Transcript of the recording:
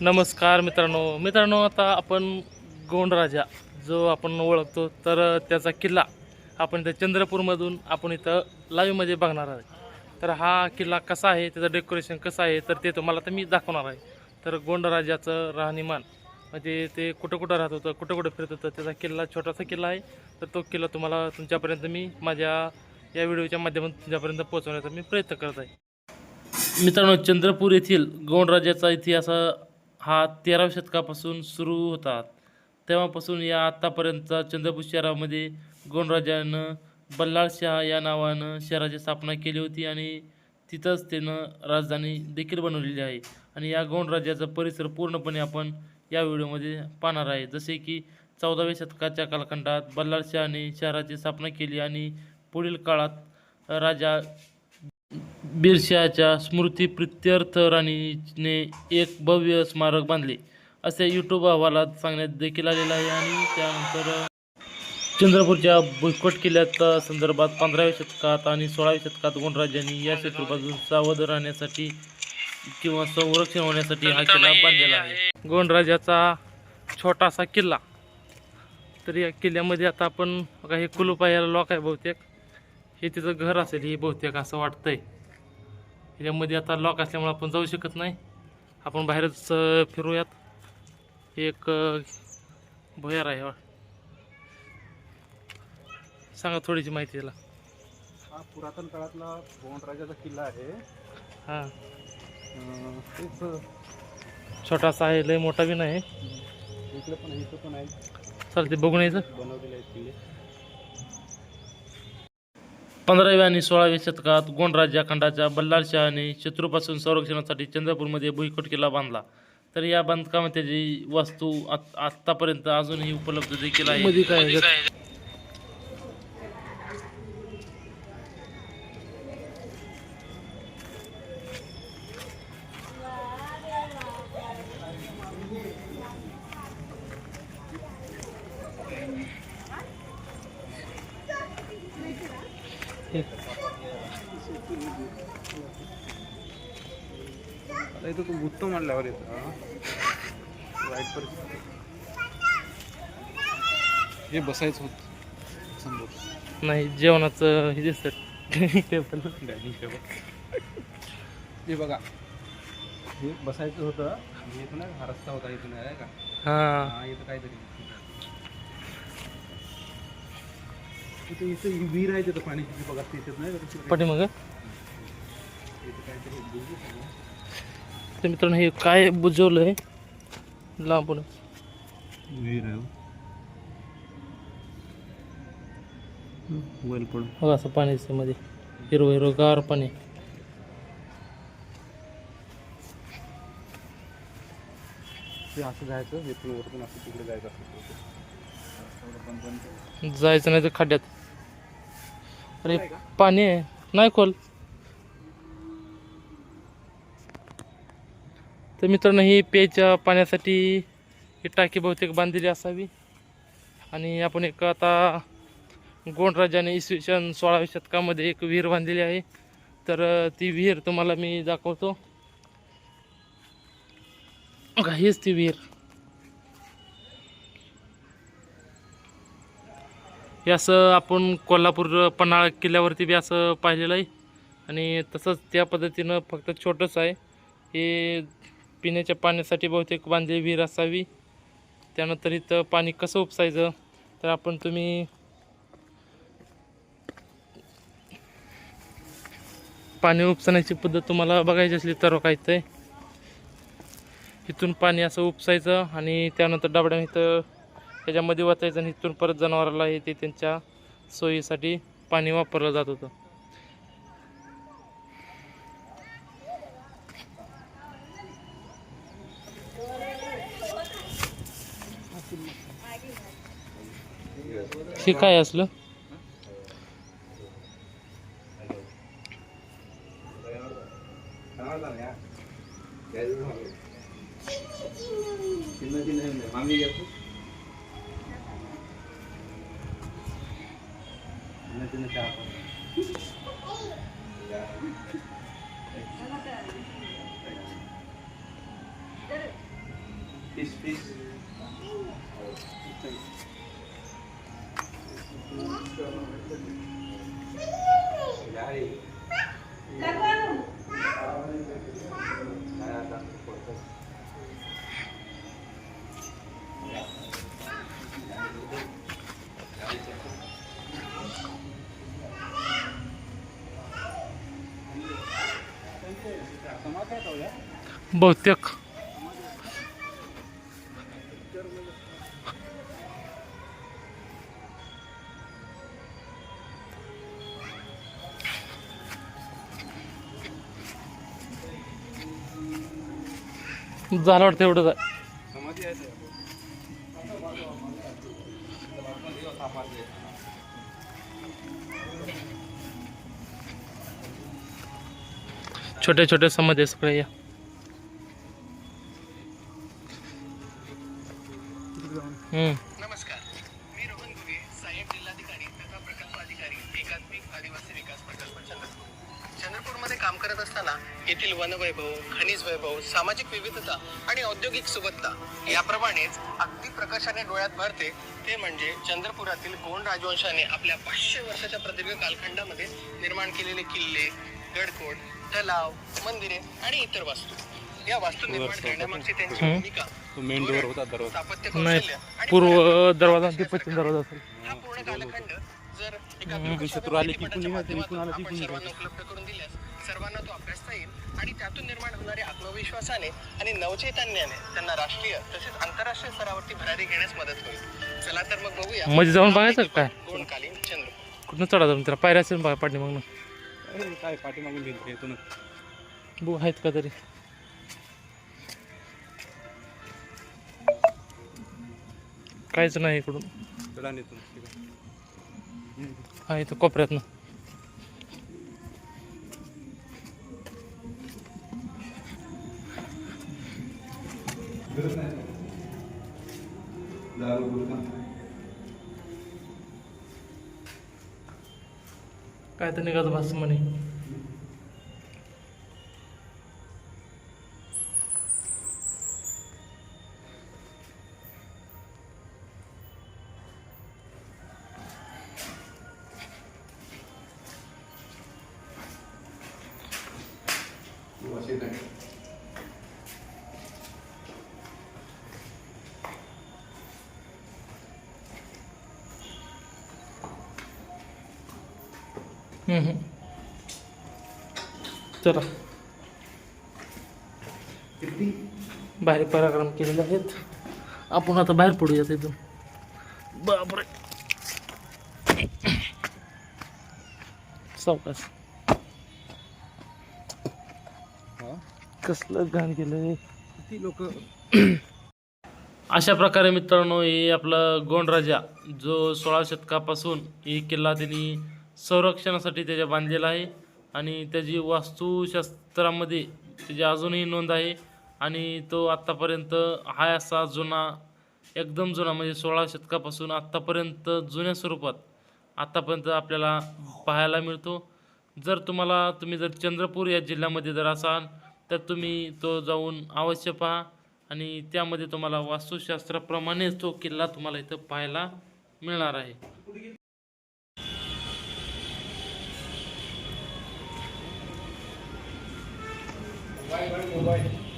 नमस्कार मित्रांनो. मित्रांनो आता आपण गोंडराजा जो आपण ओळखतो तर त्याचा किल्ला आपण इथं चंद्रपूरमधून आपण इथं लाईव्हमध्ये बघणार आहे. तर हा किल्ला कसा आहे त्याचं डेकोरेशन कसं आहे तर ते तुम्हाला तर मी दाखवणार आहे. तर गोंडराजाचं राहणीमान म्हणजे ते कुठं कुठं राहत होतं कुठं कुठं फिरत होतं त्याचा किल्ला छोटासा किल्ला आहे. तर तो किल्ला तुम्हाला तुमच्यापर्यंत मी माझ्या या व्हिडिओच्या माध्यमातून तुमच्यापर्यंत पोहोचवण्याचा मी प्रयत्न करत आहे. मित्रांनो चंद्रपूर येथील गोंडराजाचा इतिहास हा तेराव्या शतकापासून सुरू होता. तेव्हापासून या आत्तापर्यंतचा चंद्रपूर शहरामध्ये गोंडराजानं बल्लाळशाह या नावानं शहराची स्थापना केली होती आणि तिथंच त्यानं राजधानी देखील बनवलेली आहे. आणि या गोंडराजाचा परिसर पूर्णपणे आपण या व्हिडिओमध्ये पाहणार आहे. जसे की चौदाव्या शतकाच्या कालखंडात बल्लाळशाहने शहराची स्थापना केली आणि पुढील काळात राजा बिरशाच्या स्मृती प्रित्यर्थ राणीने एक भव्य स्मारक बांधले असे यूट्यूब अहवालात सांगण्यात देखील आलेलं आहे. आणि त्यानंतर चंद्रपूरच्या भुईकोट किल्ल्याच्या संदर्भात पंधराव्या शतकात आणि सोळाव्या शतकात गोंडराजांनी या शत्रूपासून सावध राहण्यासाठी किंवा संरक्षण होण्यासाठी हा किल्ला बांधलेला आहे. गोंडराजाचा छोटासा किल्ला. तर या किल्ल्यामध्ये आता आपण काही हे कुलूप आहे याला लॉक आहे बहुतेक. हे तिचं घर असेल हे बहुतेक असं वाटतंय. ह्याच्यामध्ये आता लॉक असल्यामुळे आपण जाऊ शकत नाही. आपण बाहेरच फिरूयात. एक भुयार आहे. सांगा थोडीशी माहिती त्याला हा पुरातन काळातला गोंडराजाचा किल्ला आहे. हां. तेच छोटासा आहे लय मोठा बी नाही. इकडे पण इथं पण आहे. चालते बघून यायचं. बनवलेले आहेत किल्ले. पंधराव्या आणि सोळाव्या शतकात गोंड राज्याखंडाच्या खंडाच्या शत्रूपासून संरक्षणासाठी चंद्रपूरमध्ये भुईकोट किल्ला बांधला. तर या बांधकामात त्याची वास्तू आत- आत्तापर्यंत अजूनही उपलब्ध देखील आहे? इथं तू गुत्त म्हणल्यावर येतं हा. वाईट परिस्थिती. हे बसायचं होत. समोर. नाही जेवणाचं हे दिसतं. टेबल. Dining table. हे बघा. हे बसायचं होतं. आणि इथून हा रस्ता होता इथून आहे का? हां. हा इथं काहीतरी. इथं इथं विहीर आहे तिथं पाण्याची ती बघा तिथे नाही ना. तर मित्रांनो हे काय बुजवलं आहे लांबून विहीर आहे बघा असं पाण्याचं मध्ये. हिरवं हिरवं गार पाणी. ते असं जायचं इथून वरतून असं तिकडे जायचं पण पण जायचं नाही तर खड्ड्यात. अरे पाणी आहे. नाही खोल. तर मित्रांनो ही पेच्या पाण्यासाठी ही टाकी बहुतेक बांधलेली असावी. आणि आपण एक आता गोंडराजाने इसवी सन सोळाव्या शतकामध्ये एक विहीर बांधलेली आहे. तर ती विहीर तुम्हाला मी दाखवतो. हीच ती विहीर. हे असं आपण कोल्हापूर पन्हाळा किल्ल्यावरती बी असं पाहिलेलं आहे. आणि तसंच त्या पद्धतीनं फक्त छोटंच आहे. हे पिण्याच्या पाण्यासाठी बहुतेक बांधलेली विहीर असावी. त्यानंतर इथं पाणी कसं उपसायचं तर आपण तुम्ही पाणी उपसण्याची पद्धत तुम्हाला बघायची असली तर काय आहे इथून पाणी असं उपसायचं आणि त्यानंतर डबड्याने इथं त्याच्यामध्ये वाचायचं आणि इथून परत जनावराला हे ते त्यांच्या सोयीसाठी पाणी वापरलं जात होतं. काय असलं? Peace, peace. Thank you. बहुतेक झालं वाटतं एवढं आहे. समाधी आहे छोटे छोटे समाधी सगळे या. नमस्कार. मी रोहन गुगे सहाय्यक जिल्हाधिकारी तथा प्रकल्प अधिकारी एकात्मिक आदिवासी विकास प्रकल्प चंद्रपूर. चंद्रपूरमध्ये काम करत असताना येथील वनवैभव खनिज वैभव सामाजिक विविधता आणि औद्योगिक सुबत्ता याप्रमाणेच अगदी प्रकाशाने डोळ्यात भरते ते म्हणजे चंद्रपुरातील गोंड राजवंशाने आपल्या पाचशे वर्षाच्या प्रदीर्घ कालखंडामध्ये निर्माण केलेले किल्ले गडकोट तलाव मंदिरे आणि इतर वास्तू. या वास्तू निर्माण करण्यामागची त्यांची. भूमिका. तो मेन डोअर होता दरवाजा. स्थापत्य नाही कौशल्य आणि पूर्व दरवाजा आणि ते पश्चिम दरवाजा असेल. हा पूर्ण कालखंड जर एका शत्रू आले की माध्यमाच्या कुणी नाही, कुणी आलं की आपण कुणी सर्वांना उपलब्ध करून दिल्यास सर्वांना तो अभ्यासता येईल आणि त्यातून निर्माण होणाऱ्या आत्मविश्वासाने आणि नवचैतन्याने त्यांना राष्ट्रीय तसेच आंतरराष्ट्रीय स्तरावरती भरारी घेण्यास मदत होईल. चला तर मग बघूया. मध्ये जाऊन बघायचं का? काय गोंडकालीन चंद्रपूर. कुठं चढा जाऊन त्याला पायऱ्या असेल बघा पाठी मग अरे काय पाठीमागून भिंत येतो बघू आहेत का तरी? काहीच नाही इकडून. चढा नेतो ठीक आहे. हा इथं कोपऱ्यातनं काय तर निघाचं भास म्हणे. चला. बाहेर पराक्रम केलेले आहेत. आपण आता बाहेर पडूया तिथून बापरे. सावकाश. हा? कसलं घाण केलंय. किती लोक? अशा प्रकारे मित्रांनो हे आपलं गोंडराजा जो सोळा शतकापासून ही किल्ला त्यांनी संरक्षणासाठी त्याच्या बांधलेला आहे आणि त्याची वास्तुशास्त्रामध्ये त्याची अजूनही नोंद आहे आणि तो आत्तापर्यंत हा असा जुना एकदम जुना म्हणजे सोळा शतकापासून आत्तापर्यंत जुन्या स्वरूपात आत्तापर्यंत आपल्याला पाहायला मिळतो. जर तुम्हाला तुम्ही जर चंद्रपूर या जिल्ह्यामध्ये जर असाल तर तुम्ही तो जाऊन अवश्य पहा आणि त्यामध्ये तुम्हाला वास्तुशास्त्राप्रमाणेच तो किल्ला तुम्हाला इथं पाहायला मिळणार आहे. Bye bye Mumbai.